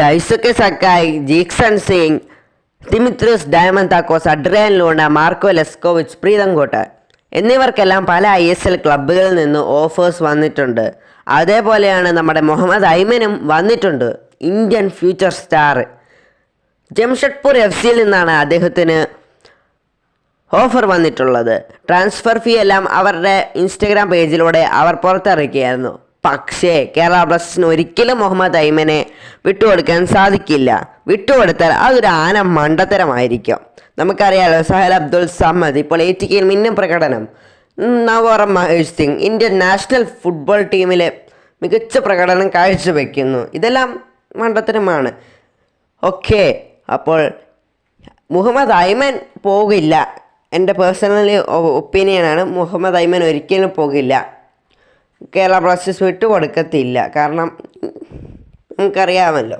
ഡൈസൊക്കെ Sakai Jeakson Singh Dimitrios Diamantakos Adrian Luna Marko Leskovic Pritam Kotal എന്നിവർക്കെല്ലാം പല I S L ക്ലബ്ബുകളിൽ നിന്ന് offers വന്നിട്ടുണ്ട്. അതേപോലെയാണ് നമ്മുടെ മുഹമ്മദ് ഐമനും വന്നിട്ടുണ്ട്. Indian future star Jamshedpur F സിയിൽ നിന്നാണ് അദ്ദേഹത്തിന് ഓഫർ വന്നിട്ടുള്ളത്. ട്രാൻസ്ഫർ ഫീ എല്ലാം അവരുടെ ഇൻസ്റ്റഗ്രാം പേജിലൂടെ അവർ പുറത്തിറക്കിയായിരുന്നു. പക്ഷേ കേരള ബ്ലാസ്റ്റേഴ്സിന് ഒരിക്കലും മുഹമ്മദ് ഐമനെ വിട്ടുകൊടുക്കാൻ സാധിക്കില്ല. വിട്ടുകൊടുത്താൽ അതൊരു ആന മണ്ടത്തരമായിരിക്കും. നമുക്കറിയാലോ സഹൽ അബ്ദുൾ സമദ് ഇപ്പോൾ എ ടി കെയിൽ മിന്നും പ്രകടനം. Naorem Mahesh Singh Indian national football ടീമിലെ മികച്ച പ്രകടനം കാഴ്ചവെക്കുന്നു. ഇതെല്ലാം മണ്ടത്തരമാണ്. ഓക്കെ അപ്പോൾ മുഹമ്മദ് ഐമൻ പോകില്ല. എന്റെ പേഴ്സണലി ഒപ്പീനിയനാണ് മുഹമ്മദ് ഐമൻ ഒരിക്കലും പോകില്ല. കേരള ബ്ലാസ്റ്റേഴ്സ് വിട്ടുകൊടുക്കത്തില്ല കാരണം നമുക്കറിയാമല്ലോ